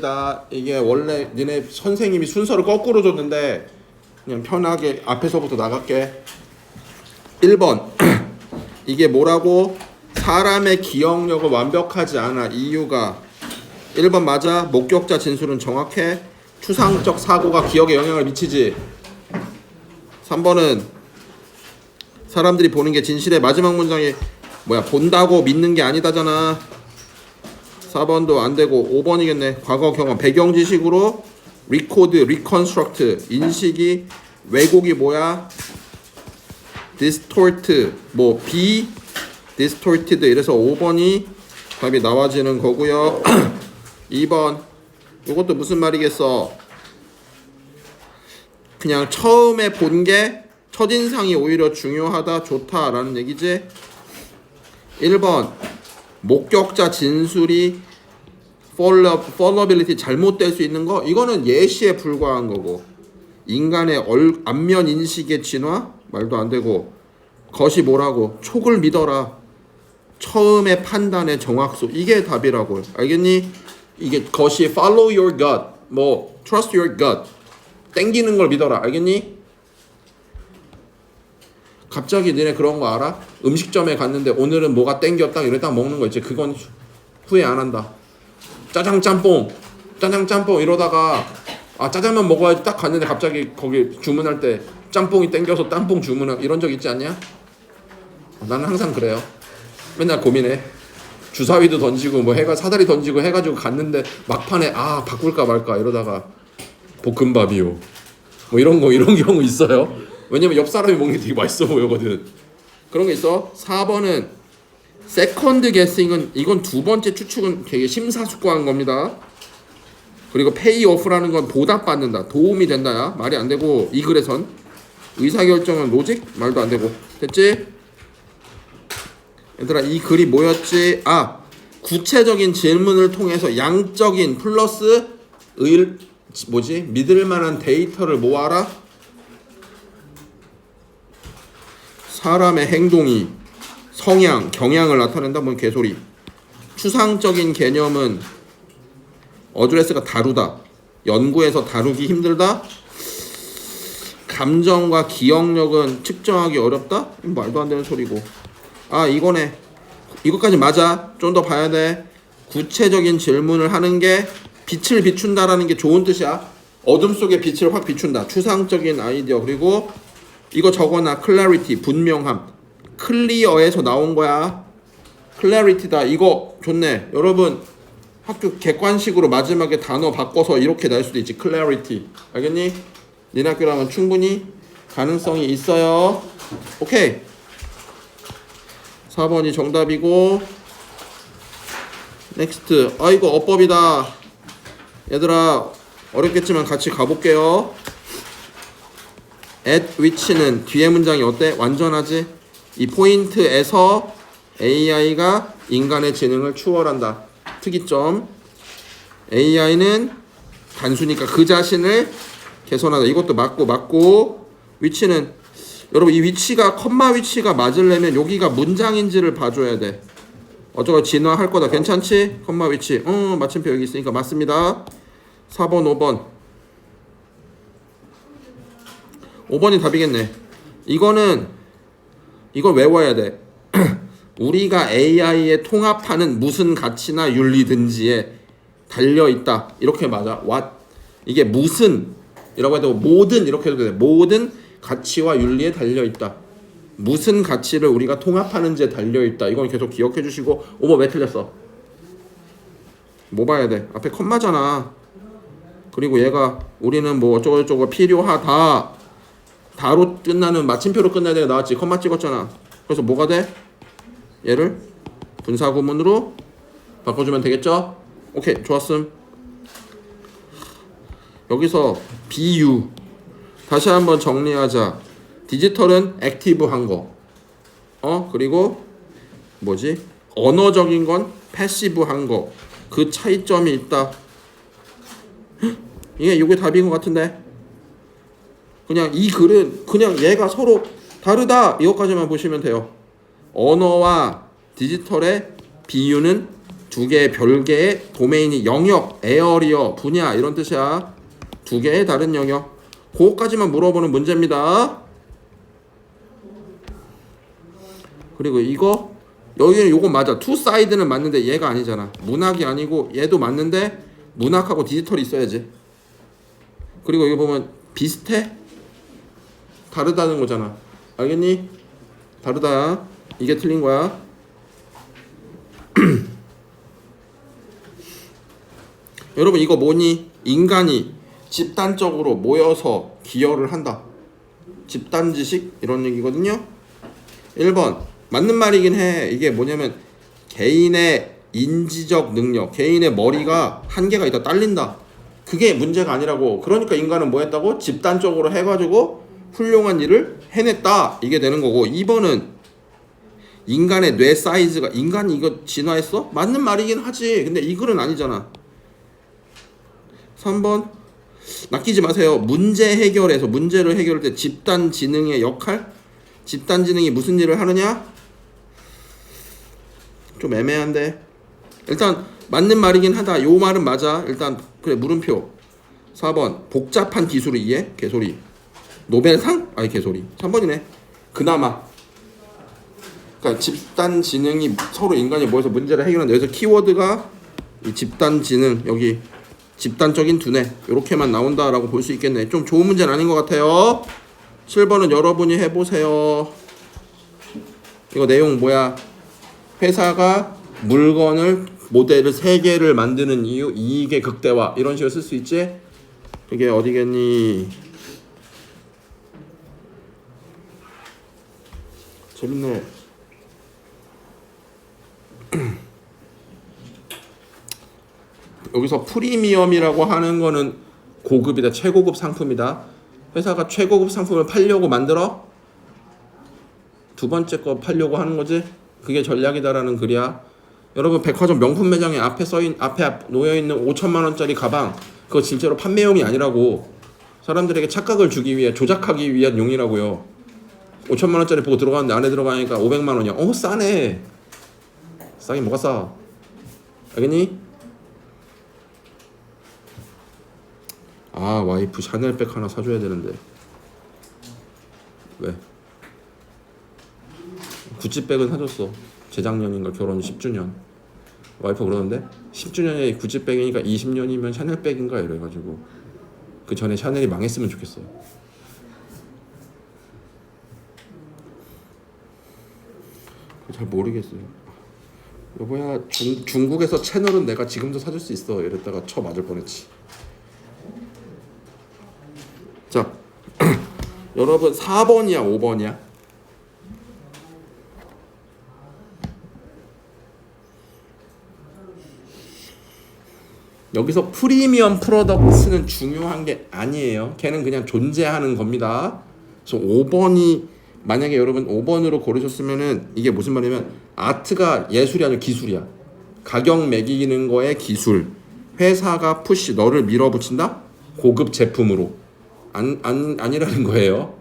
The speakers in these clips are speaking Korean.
다 이게 원래 니네 선생님이 순서를 거꾸로 줬는데 그냥 편하게 앞에서부터 나갈게. 1번. 이게 뭐라고? 사람의 기억력은 완벽하지 않아. 이유가 1번 맞아? 목격자 진술은 정확해? 추상적 사고가 기억에 영향을 미치지. 3번은 사람들이 보는 게 진실의 마지막 문장이 뭐야? 본다고 믿는 게 아니다잖아 4번도 안 되고 5번이겠네. 과거 경험 배경 지식으로 리코드, 리컨스트럭트 인식이 왜곡이 뭐야? 디스토트 뭐 비 디스토티드 이래서 5번이 답이 나와지는 거고요. 2번 이것도 무슨 말이겠어? 그냥 처음에 본 게 첫인상이 오히려 중요하다 좋다라는 얘기지. 1번 목격자 진술이 followability 잘못될 수 있는 거 이거는 예시에 불과한 거고 인간의 얼, 안면 인식의 진화? 말도 안 되고 것이 뭐라고? 촉을 믿어라. 처음의 판단의 정확수. 이게 답이라고. 알겠니? 이게 것이 follow your gut. 뭐 trust your gut. 땡기는 걸 믿어라. 알겠니? 갑자기 너네 그런 거 알아? 음식점에 갔는데 오늘은 뭐가 땡겼다? 딱 먹는 거 있지. 그건 후- 후회 안 한다. 짜장 짬뽕. 짜장 짬뽕 이러다가 아 짜장면 먹어야지 딱 갔는데 갑자기 거기 주문할 때 짬뽕이 땡겨서 짬뽕 주문하 이런 적 있지 않냐? 나는 항상 그래요. 맨날 고민해. 주사위도 던지고 뭐 해가 사다리 던지고 해가지고 갔는데 막판에 아 바꿀까 말까 이러다가 볶음밥이요. 뭐 이런 거 이런 경우 있어요 왜냐면 옆 사람이 먹는 게 되게 맛있어 보이거든. 그런 게 있어. 4번은 세컨드 게싱은 이건 두 번째 추측은 되게 심사숙고한 겁니다. 그리고 페이오프라는 건 보답받는다. 도움이 된다야 말이 안 되고 이 글에선. 의사결정은 로직 말도 안 되고. 됐지? 얘들아 이 글이 뭐였지? 아 구체적인 질문을 통해서 양적인 플러스 의 뭐지? 믿을 만한 데이터를 모아라 사람의 행동이 성향, 경향을 나타낸다 뭔 개소리. 추상적인 개념은 어드레스가 다루다. 연구에서 다루기 힘들다. 감정과 기억력은 측정하기 어렵다. 말도 안 되는 소리고. 아 이거네. 이것까지 맞아. 좀 더 봐야 돼. 구체적인 질문을 하는 게 빛을 비춘다라는 게 좋은 뜻이야. 어둠 속에 빛을 확 비춘다. 추상적인 아이디어 그리고 이거 적어놔. clarity 분명함. 클리어에서 나온 거야. clarity다. 이거 좋네. 여러분 학교 객관식으로 마지막에 단어 바꿔서 이렇게 날 수도 있지. clarity. 알겠니? 니네 학교라면 충분히 가능성이 있어요. 오케이. 4번이 정답이고 넥스트 아 이거 어법이다. 얘들아 어렵겠지만 같이 가볼게요 at which는 뒤에 문장이 어때? 완전하지? 이 포인트에서 AI가 인간의 지능을 추월한다. 특이점. AI는 단수니까 그 자신을 개선하다. 이것도 맞고 맞고 위치는 여러분 이 위치가 컴마 위치가 맞으려면 여기가 문장인지를 봐줘야 돼. 어쩌고 진화할 거다. 괜찮지? 컴마 위치. 어 마침표 여기 있으니까 맞습니다. 4번 5번 5번이 답이겠네. 이거는 이걸 외워야 돼. 우리가 AI에 통합하는 무슨 가치나 윤리든지에 달려 있다. 이렇게 맞아. what 이게 무슨 이라고 해도 모든 이렇게 해도 돼. 모든 가치와 윤리에 달려 있다. 무슨 가치를 우리가 통합하는지에 달려 있다. 이건 계속 기억해 주시고 5번 왜 틀렸어? 뭐 봐야 돼? 앞에 컴마잖아. 그리고 얘가 우리는 뭐 어쩌고 저쩌고 필요하다. 다로 끝나는 마침표로 끝나야 되게 나왔지 컴마 찍었잖아 그래서 뭐가 돼? 얘를 분사 구문으로 바꿔주면 되겠죠? 오케이 좋았음 여기서 비유 다시 한번 정리하자 디지털은 액티브한 거 어? 그리고 뭐지? 언어적인 건 패시브한 거 그 차이점이 있다 헉, 이게 이게 답인 것 같은데 그냥 이 글은 그냥 얘가 서로 다르다 이것까지만 보시면 돼요. 언어와 디지털의 비유는 두두 개의 별개의 도메인이 영역, 에어리어, 분야 이런 뜻이야. 두 개의 다른 영역. 그거까지만 물어보는 문제입니다. 그리고 이거 여기는 요거 맞아. 투 사이드는 맞는데 얘가 아니잖아. 문학이 아니고 얘도 맞는데 문학하고 디지털이 있어야지. 그리고 여기 보면 비슷해? 다르다는 거잖아. 알겠니? 다르다. 이게 틀린 거야. 여러분 이거 뭐니? 인간이 집단적으로 모여서 기여를 한다. 집단 지식 이런 얘기거든요. 1번 맞는 말이긴 해. 이게 뭐냐면 개인의 인지적 능력, 개인의 머리가 한계가 있다 딸린다. 그게 문제가 아니라고. 그러니까 인간은 뭐 했다고? 집단적으로 해가지고 훌륭한 일을 해냈다. 이게 되는 거고. 2번은 인간의 뇌 사이즈가 인간이 이거 진화했어? 맞는 말이긴 하지. 근데 이 글은 아니잖아. 3번 낚이지 마세요. 문제 해결에서 문제를 해결할 때 집단 지능의 역할? 집단 지능이 무슨 일을 하느냐? 좀 애매한데. 일단 맞는 말이긴 하다. 요 말은 맞아. 일단 그래 물음표. 4번 복잡한 기술을 이해? 개소리. 노벨상? 아니 개소리. 3번이네. 그나마. 그러니까 집단 지능이 서로 인간이 모여서 문제를 해결한다. 여기서 키워드가 이 집단 지능 여기 집단적인 두뇌 이렇게만 나온다라고 볼 수 있겠네. 좀 좋은 문제는 아닌 것 같아요. 7번은 여러분이 해보세요. 이거 내용 뭐야? 회사가 물건을 모델을 세 개를 만드는 이유 이익의 극대화 이런 식으로 쓸 수 있지? 이게 어디겠니? 재밌네. 여기서 프리미엄이라고 하는 거는 고급이다. 최고급 상품이다. 회사가 최고급 상품을 팔려고 만들어? 두 번째 거 팔려고 하는 거지? 그게 전략이다라는 글이야. 여러분 백화점 명품 매장에 앞에 써인 앞에 놓여 있는 5천만 원짜리 가방 그거 실제로 판매용이 아니라고. 사람들에게 착각을 주기 위해 조작하기 위한 용이라고요 5천만 원짜리 보고 들어갔는데 안에 들어가니까 500만 원이야. 어 싸네. 싸긴 뭐가 싸? 알겠니? 아 와이프 샤넬백 하나 사줘야 되는데. 왜? 구찌백은 사줬어. 재작년인가 결혼 10주년. 와이프 그러는데? 10주년에 구찌백이니까 20년이면 샤넬백인가? 이래가지고. 그 전에 샤넬이 망했으면 좋겠어 잘 모르겠어요 여보야 중, 중국에서 채널은 내가 지금도 사줄 수 있어 이랬다가 쳐 맞을 뻔했지 자, 여러분 4번이야, 5번이야? 여기서 프리미엄 프로덕트는 중요한 게 아니에요. 걔는 그냥 존재하는 겁니다. 그래서 5번이 만약에 여러분 5번으로 고르셨으면은 이게 무슨 말이냐면 아트가 예술이 아니라 기술이야. 가격 매기는 거에 기술. 회사가 푸시 너를 밀어붙인다? 고급 제품으로. 안, 안, 아니라는 거예요.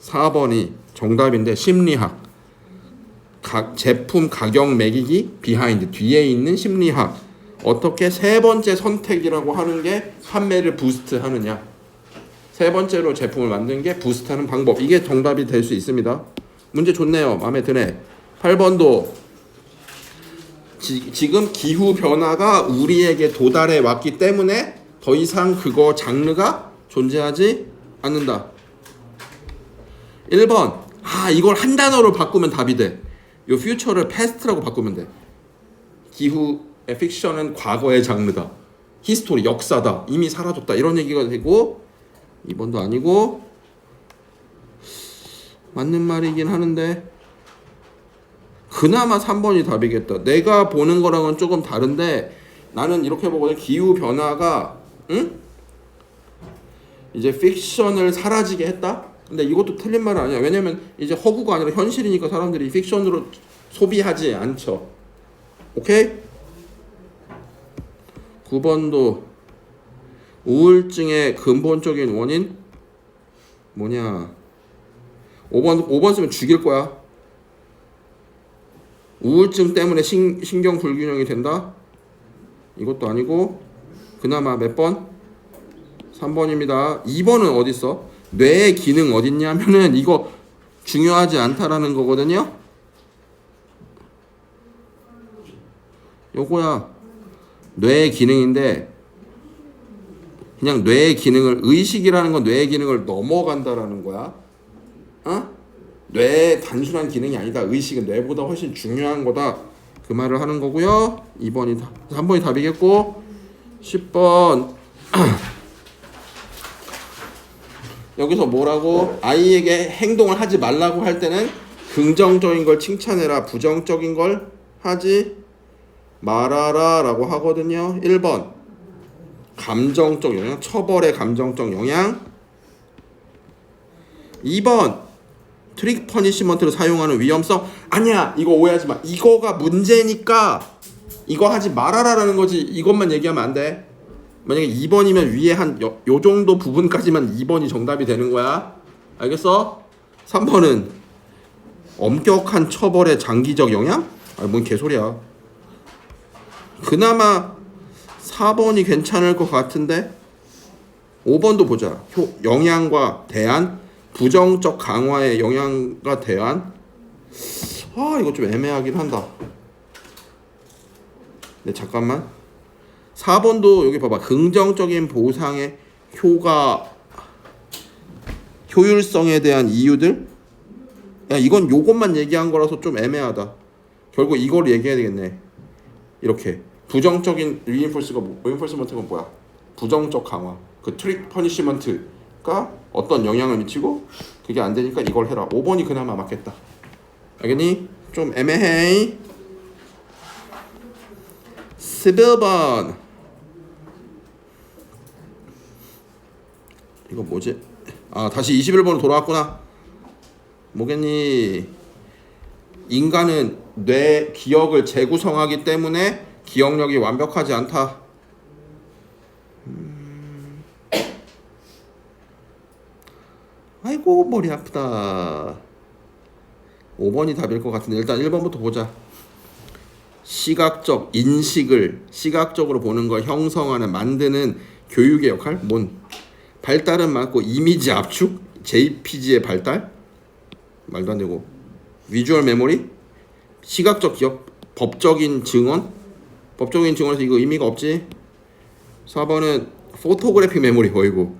4번이 정답인데 심리학. 가, 제품 가격 매기기 비하인드 뒤에 있는 심리학. 어떻게 세 번째 선택이라고 하는 게 판매를 부스트 하느냐. 세 번째로 제품을 만드는 게 부스트하는 방법. 이게 정답이 될 수 있습니다. 문제 좋네요. 마음에 드네. 8번도 지, 지금 기후 변화가 우리에게 도달해 왔기 때문에 더 이상 그거 장르가 존재하지 않는다. 1번. 아, 이걸 한 단어로 바꾸면 답이 돼. 요 퓨처를 패스트라고 바꾸면 돼. 기후의 픽션은 과거의 장르다. 히스토리, 역사다. 이미 사라졌다. 이런 얘기가 되고 2번도 아니고 맞는 말이긴 하는데 그나마 3번이 답이겠다. 내가 보는 거랑은 조금 다른데 나는 이렇게 보거든. 기후 변화가 응? 이제 픽션을 사라지게 했다. 근데 이것도 틀린 말은 아니야. 왜냐면 이제 허구가 아니라 현실이니까 사람들이 픽션으로 소비하지 않죠. 오케이? 9번도 우울증의 근본적인 원인 뭐냐? 5번 5번 쓰면 죽일 거야. 우울증 때문에 신, 신경 불균형이 된다? 이것도 아니고 그나마 몇 번? 3번입니다. 2번은 어디 있어? 뇌의 기능 어디 있냐면은 이거 중요하지 않다라는 거거든요. 요거야. 뇌의 기능인데 그냥 뇌의 기능을 의식이라는 건 뇌의 기능을 넘어간다라는 거야. 어? 뇌의 단순한 기능이 아니다. 의식은 뇌보다 훨씬 중요한 거다. 그 말을 하는 거고요. 2번이 다, 3번이 답이겠고 10번 여기서 뭐라고 아이에게 행동을 하지 말라고 할 때는 긍정적인 걸 칭찬해라. 부정적인 걸 하지 말아라라고 하거든요. 1번 감정적 영향, 처벌의 감정적 영향. 2번 트릭 퍼니시먼트를 사용하는 위험성. 아니야, 이거 오해하지 마. 이거가 문제니까 이거 하지 말아라라는 거지. 이것만 얘기하면 안 돼. 만약에 2번이면 위에 한 요, 요 정도 부분까지만 2번이 정답이 되는 거야. 알겠어? 3번은 엄격한 처벌의 장기적 영향? 아, 뭔 개소리야. 그나마 4번이 괜찮을 것 같은데 5번도 보자. 효, 영향과 대안, 부정적 강화의 영향과 대안. 아 이거 좀 애매하긴 한다. 네 잠깐만. 4번도 여기 봐봐. 긍정적인 보상의 효과 효율성에 대한 이유들. 야 이건 요것만 얘기한 거라서 좀 애매하다. 결국 이걸 얘기해야 되겠네. 이렇게 부정적인 리인포스가 뭐, 리인포스먼트가 뭐야? 부정적 강화. 그 트릭 퍼니시먼트가 어떤 영향을 미치고 그게 안 되니까 이걸 해라. 5번이 그나마 맞겠다. 알겠니? 좀 애매해. 11번. 이거 뭐지? 아, 다시 21번으로 돌아왔구나. 뭐겠니? 인간은 뇌 기억을 재구성하기 때문에 기억력이 완벽하지 않다. 음. 아이고 머리 아프다. 5번이 답일 것 같은데 일단 1번부터 보자. 시각적 인식을 시각적으로 보는 걸 형성하는 만드는 교육의 역할 뭔 발달은 맞고 이미지 압축 JPG의 발달 말도 안 되고 비주얼 메모리 시각적 기억 법적인 증언 법적인 증언에서 이거 의미가 없지? 4번은 포토그래픽 메모리 보이고.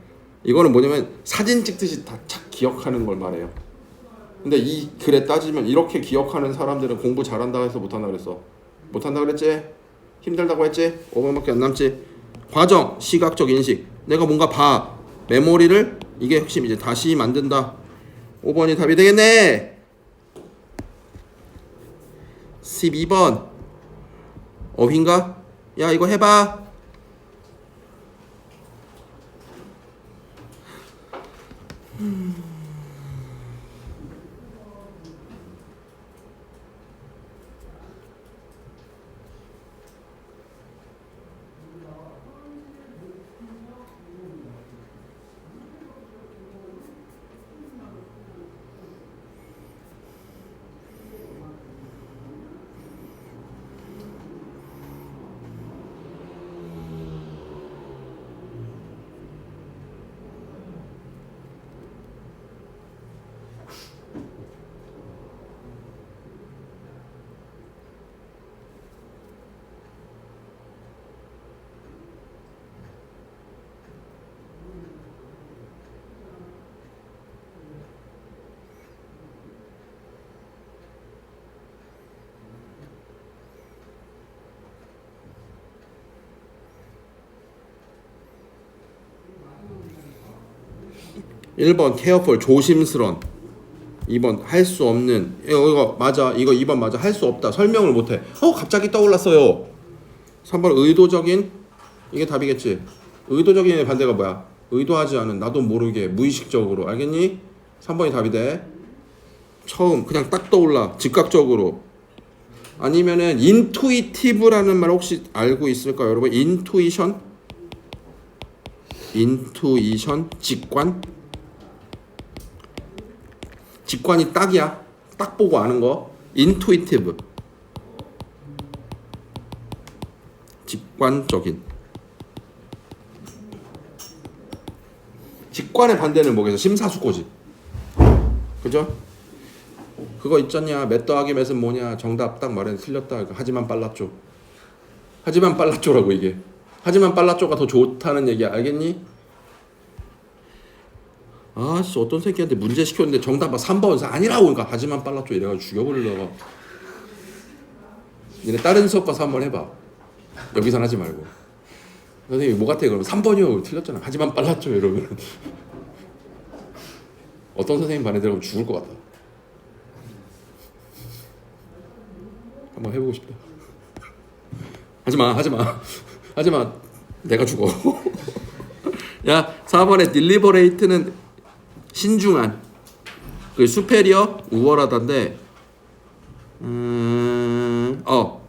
이거는 뭐냐면 사진 찍듯이 다 착 기억하는 걸 말해요. 근데 이 글에 따지면 이렇게 기억하는 사람들은 공부 잘한다 해서 못한다 그랬어. 못한다 그랬지? 힘들다고 했지? 5번밖에 안 남지? 과정 시각적 인식. 내가 뭔가 봐. 메모리를 이게 핵심 이제 다시 만든다. 5번이 답이 되겠네. 12번 어휘인가? 야 이거 해봐 일번 케어풀 조심스런. 2번 할 수 없는. 이거 맞아. 이거 2번 맞아. 할 수 없다. 설명을 못해. 어 갑자기 떠올랐어요. 3번 의도적인 이게 답이겠지. 의도적인의 반대가 뭐야? 의도하지 않은 나도 모르게 무의식적으로. 알겠니? 3번이 답이 돼. 처음 그냥 딱 떠올라. 즉각적으로. 아니면은 인투이티브라는 말 혹시 알고 있을까요 여러분? 인투이션? 인투이션? 직관 직관이 딱이야. 딱 보고 아는 거. 인투이티브. 직, 직관적인 직관의 반대는 뭐겠어? 심사숙고지. 그죠? 그거 있잖냐? 몇 더하기 몇은 뭐냐? 정답 딱 말해 틀렸다. 하지만 빨랐죠. 하지만 빨랐죠라고 이게. 하지만 빨랐죠가 더 좋다는 얘기 알겠니? 아씨 어떤 새끼한테 문제 시켰는데 정답 막 3번 그래서 아니라고 그러니까 하지만 빨랐죠. 이래가지고 죽여버리려고. 니네 다른 수업 가서 한번 해봐. 여기선 하지 말고. 선생님이 뭐 같아? 그러면 3번이요. 틀렸잖아. 하지만 빨랐죠 이러면. 어떤 선생님 반에 들어가면 죽을 것 같다 한번 해보고 싶다. 하지마 하지마. 하지마. 내가 죽어. 야 4번에 딜리버레이트는 신중한 그 수페리어 우월하다인데 음, 어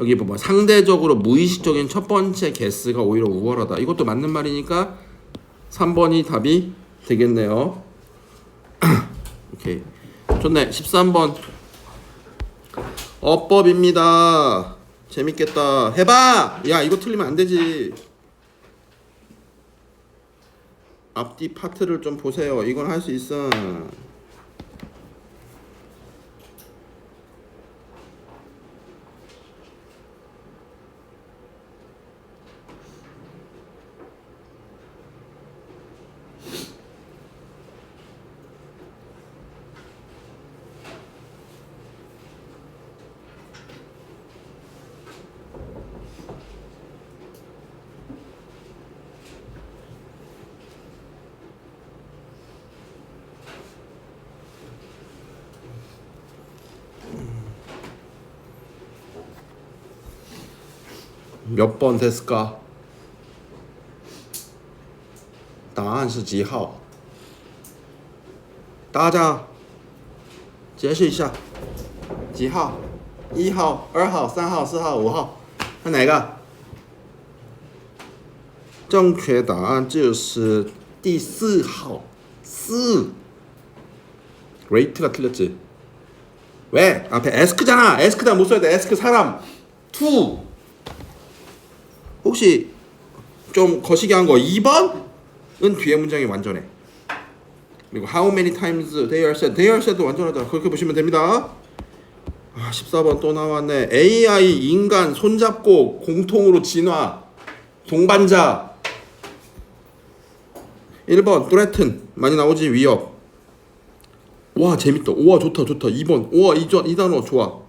여기 봐봐. 상대적으로 무의식적인 첫 번째 개스가 오히려 우월하다. 이것도 맞는 말이니까 3번이 답이 되겠네요. 오케이. 좋네. 13번. 어법입니다. 재밌겠다. 해봐! 야 이거 틀리면 안 되지 앞뒤 파트를 좀 보세요. 이건 할 수 있어. 몇 번 됐을까? 答案是几号?大家解释一下几号一号二号三号四号五号看哪个正确答案就是第四号四 레이트가 틀렸지 왜? 앞에 에스크잖아 에스크다 못 써야 돼 에스크 사람 투 혹시 좀 거시기 한거 2번은 뒤에 문장이 완전해. 그리고 how many times they are said, they are said 완전하다. 그렇게 보시면 됩니다. 아, 14번 또 나왔네. AI 인간 손잡고 공통으로 진화. 동반자. 1번 threaten 많이 나오지 위협. 와 재밌다. 우와 좋다 좋다. 2번. 우와 이, 이 단어 좋아.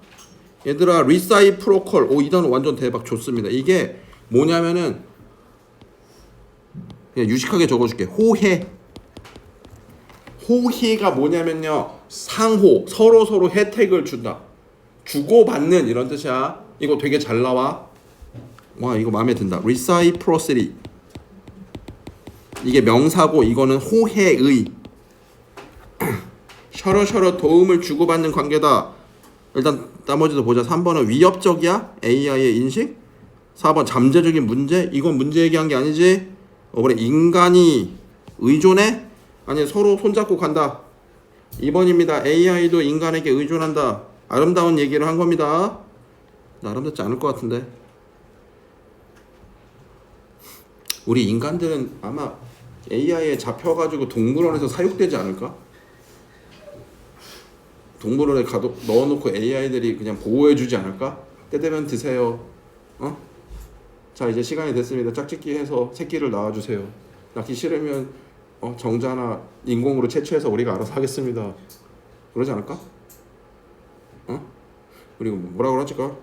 얘들아 리사이프로컬. 오 이 단어 완전 대박 좋습니다. 이게 뭐냐면은 그냥 유식하게 적어줄게. 호혜 호혜가 뭐냐면요. 상호 서로 서로 혜택을 준다. 주고받는 이런 뜻이야. 이거 되게 잘 나와. 와 이거 마음에 든다. reciprocity. 이게 명사고 이거는 호혜의 서로 서로 도움을 주고받는 관계다. 일단 나머지도 보자. 3번은 위협적이야? AI의 인식 4번 잠재적인 문제? 이건 문제 얘기한 게 아니지? 어 그래 인간이 의존해? 아니 서로 손잡고 간다 2번입니다 AI도 인간에게 의존한다 아름다운 얘기를 한 겁니다 아름답지 않을 것 같은데 우리 인간들은 아마 AI에 잡혀가지고 동물원에서 사육되지 않을까? 동물원에 가둬 넣어놓고 AI들이 그냥 보호해주지 않을까? 때 되면 드세요 어? 자 이제 시간이 됐습니다. 짝짓기 해서 새끼를 낳아주세요. 낳기 싫으면 어, 정자나 인공으로 채취해서 우리가 알아서 하겠습니다. 그러지 않을까? 어? 그리고 뭐라 그러지까?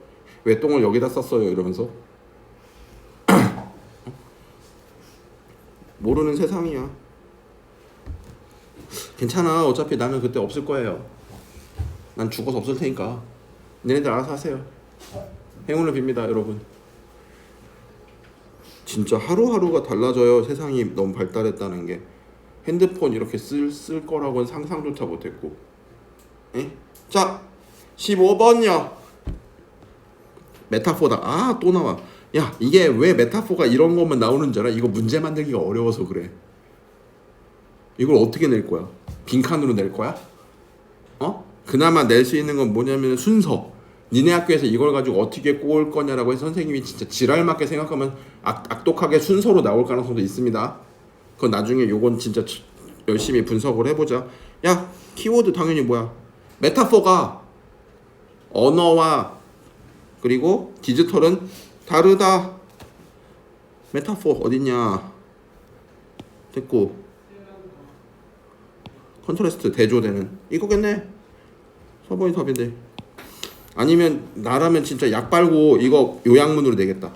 왜 똥을 여기다 쌌어요? 이러면서 모르는 세상이야. 괜찮아. 어차피 나는 그때 없을 거예요. 난 죽어서 없을 테니까. 니네들 알아서 하세요. 행운을 빕니다, 여러분. 진짜 하루하루가 달라져요. 세상이 너무 발달했다는 게 핸드폰 이렇게 쓸, 쓸 거라고는 상상조차 못했고. 에? 자, 15번요. 메타포다. 아, 또 나와. 야, 이게 왜 메타포가 이런 것만 나오는 줄 알아? 이거 문제 만들기가 어려워서 그래. 이걸 어떻게 낼 거야? 빈칸으로 낼 거야? 어? 그나마 낼 수 있는 건 뭐냐면 순서. 니네 학교에서 이걸 가지고 어떻게 꼬을 거냐라고 해서 선생님이 진짜 지랄 맞게 생각하면 악, 악독하게 순서로 나올 가능성도 있습니다. 그건 나중에 요건 진짜 치- 열심히 분석을 해보자. 야 키워드 당연히 뭐야? 메타포가 언어와 그리고 디지털은 다르다. 메타포 어딨냐? 됐고 컨트라스트 대조되는 이거겠네. 서버인 섭인데 아니면 나라면 진짜 약 빨고 이거 요양문으로 내겠다.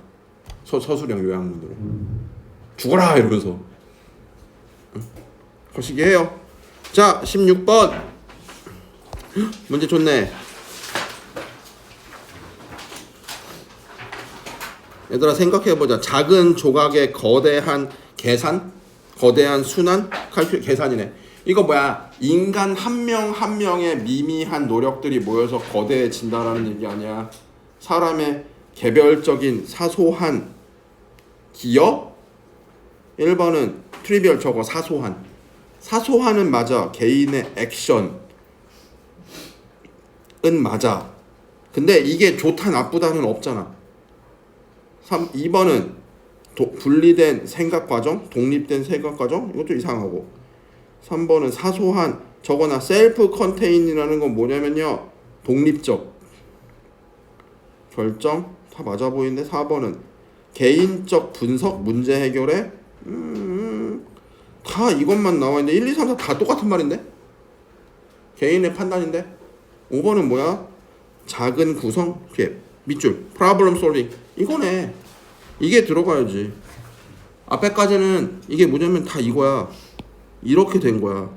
서 서술형 요양문으로 죽어라 이러면서 응? 거시기 해요. 자 16번 문제 좋네. 얘들아 생각해보자. 작은 조각의 거대한 계산, 거대한 순환, 칼큘 계산이네. 이거 뭐야? 인간 한 명 한 명의 미미한 노력들이 모여서 거대해진다라는 얘기 아니야. 사람의 개별적인 사소한 기여? 1번은 트리비얼 저거 사소한. 사소한은 맞아. 개인의 액션은 맞아. 근데 이게 좋다 나쁘다는 없잖아. 3, 2번은 도, 분리된 생각 과정, 독립된 생각 과정 이것도 이상하고 3번은 사소한 저거나 셀프 컨테인이라는 건 뭐냐면요. 독립적. 결정? 다 맞아 보이는데 4번은 개인적 분석 문제 해결에? 음, 다 이것만 나와 있는데 1, 2, 3, 4 다 똑같은 말인데? 개인의 판단인데? 5번은 뭐야? 작은 구성? 개 밑줄. problem solving. 이거네. 이게 들어가야지. 앞에까지는 이게 뭐냐면 다 이거야 이렇게 된 거야.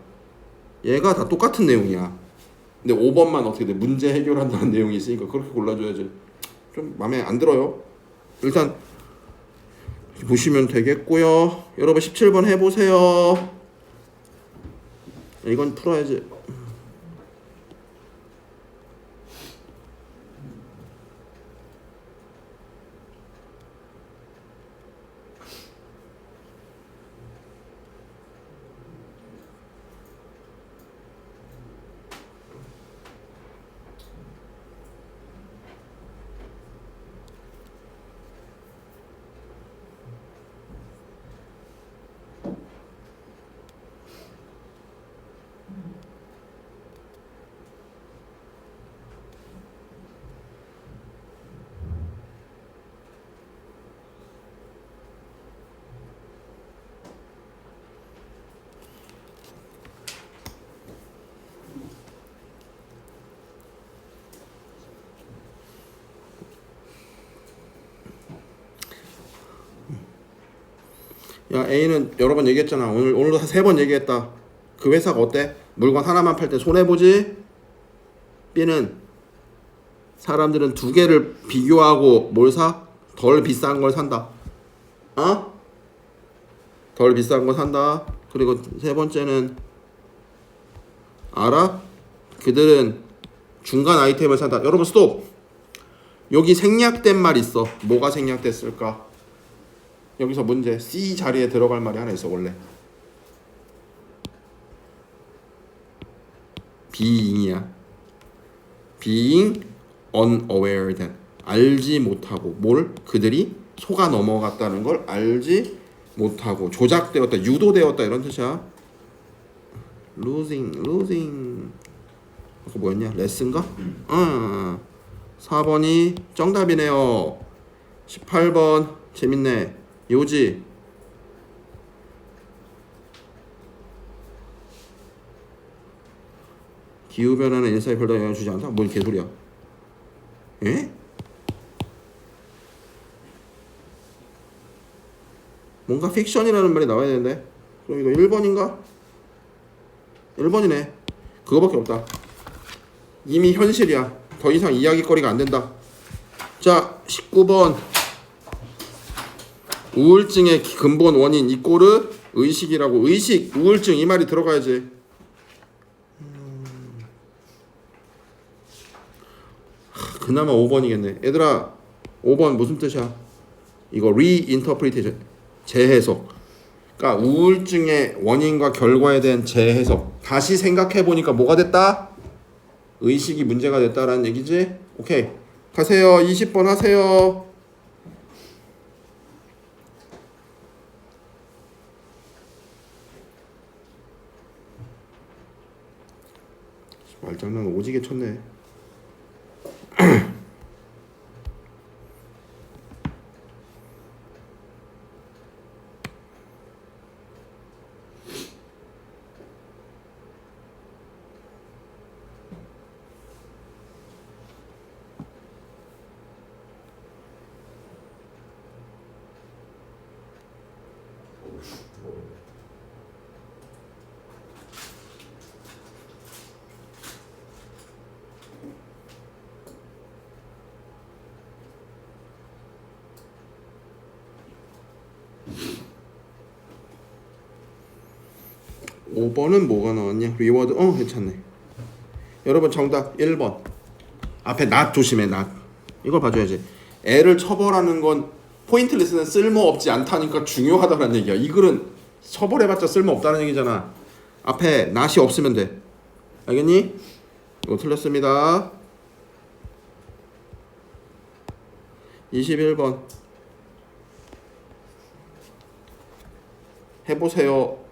얘가 다 똑같은 내용이야. 근데 5번만 어떻게 돼? 문제 해결한다는 내용이 있으니까 그렇게 골라줘야지. 좀 마음에 안 들어요. 일단 보시면 되겠고요. 여러분 17번 해보세요. 이건 풀어야지 야 A는 여러 번 얘기했잖아. 오늘 오늘도 세 번 얘기했다. 그 회사가 어때? 물건 하나만 팔 때 손해 보지. B는 사람들은 두 개를 비교하고 뭘 사? 덜 비싼 걸 산다. 어? 덜 비싼 걸 산다. 그리고 세 번째는 알아? 그들은 중간 아이템을 산다. 여러분 스톱. 여기 생략된 말 있어. 뭐가 생략됐을까? 여기서 문제 C 자리에 들어갈 말이 하나 있어 원래. Being이야. Being unaware than 알지 못하고 뭘? 그들이 속아 넘어갔다는 걸 알지 못하고 조작되었다 유도되었다 이런 뜻이야. Losing losing. 그거 뭐였냐? 레슨가? 어 4번이 정답이네요. 18번. 재밌네 요지 기후 변화는 일사에 별다른 영향을 주지 않다. 뭔 개소리야? 예? 뭔가 픽션이라는 말이 나와야 되는데 그럼 이거 1번인가? 1번이네 그거밖에 없다 이미 현실이야 더 이상 이야기거리가 안 된다 자 19번 우울증의 근본 원인 이꼬르 의식이라고. 의식 우울증 이 말이 들어가야지. 음. 하, 그나마 5번이겠네. 얘들아 5번 무슨 뜻이야? 이거 리인터프리테이션 재해석. 그러니까 우울증의 원인과 결과에 대한 재해석. 다시 생각해 보니까 뭐가 됐다? 의식이 문제가 됐다라는 얘기지? 오케이. 가세요. 20번 하세요. 말장난 오지게 쳤네. 오번은 뭐가 나왔냐? 리워드. 어, 괜찮네. 여러분 정답 1번. 앞에 낫 조심해, 낫. 이걸 봐줘야지. 애를 처벌하는 건 포인트리스는 쓸모없지 않다니까 중요하다는 얘기야. 이 글은 처벌해봤자 쓸모없다는 얘기잖아. 앞에 낫이 없으면 돼. 알겠니? 이거 틀렸습니다. 21번. 해보세요.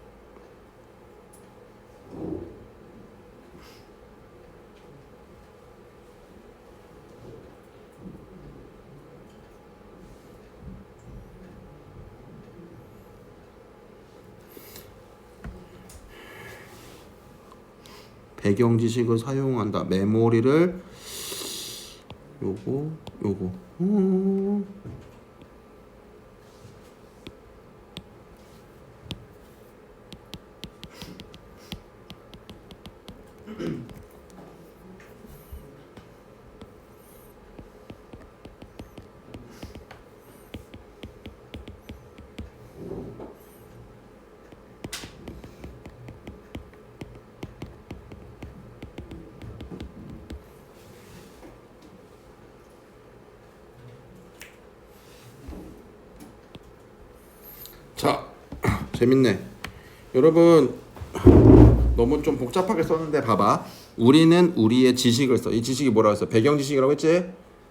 배경 지식을 사용한다. 메모리를 요거 요거. 음. 자, 재밌네. 여러분 너무 좀 복잡하게 썼는데 봐봐. 우리는 우리의 지식을 써. 이 지식이 뭐라고 했어? 배경 지식이라고 했지?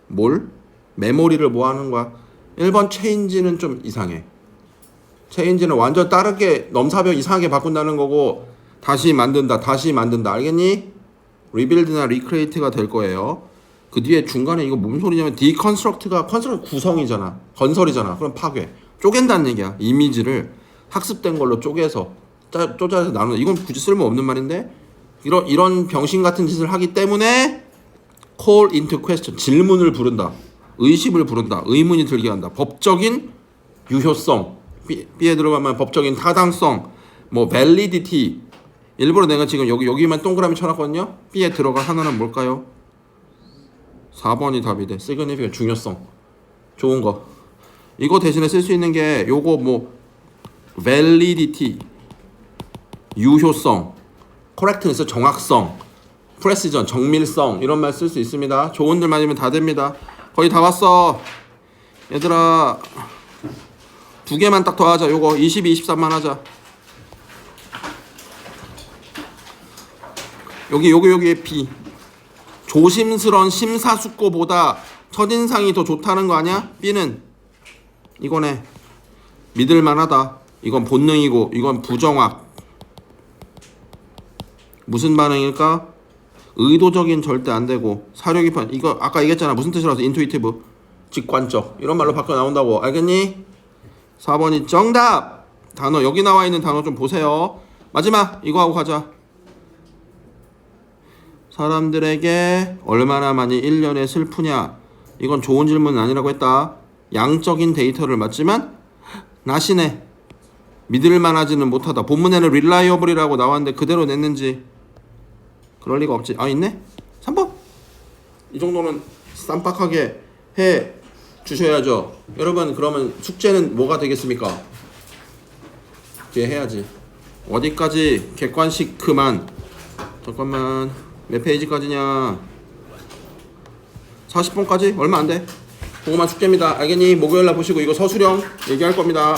뭘? 메모리를 뭐 하는 거야? 1번 체인지는 좀 이상해. 체인지는 완전 다르게 넘사벽 이상하게 바꾼다는 거고 다시 만든다. 다시 만든다. 알겠니? 리빌드나 리크레이트가 될 거예요. 그 뒤에 중간에 이거 뭔 소리냐면 디컨스트럭트가 컨스트럭트 구성이잖아. 건설이잖아. 그럼 파괴. 쪼갠다는 얘기야. 이미지를 학습된 걸로 쪼개서 짜, 쪼개서 나누는 이건 굳이 쓸모 없는 말인데 이런 이런 병신 같은 짓을 하기 때문에 call into question 질문을 부른다. 의심을 부른다. 의문이 들게 한다. 법적인 유효성 B에 들어가면 법적인 타당성 뭐 validity 일부러 내가 지금 여기 여기만 동그라미 쳐놨거든요. B에 들어갈 하나는 뭘까요? 4번이 답이 돼. significant 중요성. 좋은 거. 이거 대신에 쓸 수 있는 게 요거 뭐 validity 유효성 correctness 정확성 precision 정밀성 이런 말 쓸 수 있습니다. 맞으면 다 됩니다. 거의 다 왔어. 얘들아 두 개만 딱 더 하자. 요거 22, 23만 하자. 여기 여기 여기에 B 조심스런 심사숙고보다 첫인상이 더 좋다는 거 아니야? B는 이거네 믿을만하다 이건 본능이고 이건 부정확 무슨 반응일까? 의도적인 절대 안 되고 깊은 이거 아까 얘기했잖아. 무슨 뜻이라서? 인투이티브. 직관적. 이런 말로 바꿔 나온다고. 알겠니? 4번이 정답! 단어 여기 나와 있는 단어 좀 보세요. 마지막! 이거 하고 가자. 사람들에게 얼마나 많이 1년에 슬프냐? 이건 좋은 질문은 아니라고 했다. 양적인 데이터를 맞지만 나시네 믿을만하지는 못하다. 본문에는 reliable이라고 나왔는데 그대로 냈는지 그럴 리가 없지. 아 있네? 3번? 이 정도는 쌈박하게 해 주셔야죠. 여러분 그러면 숙제는 뭐가 되겠습니까? 이제 해야지. 어디까지 객관식 그만. 잠깐만. 몇 페이지까지냐? 40분까지? 얼마 안돼? 그거만 숙제입니다. 알겠니? 목요일날 보시고 이거 서술형 얘기할 겁니다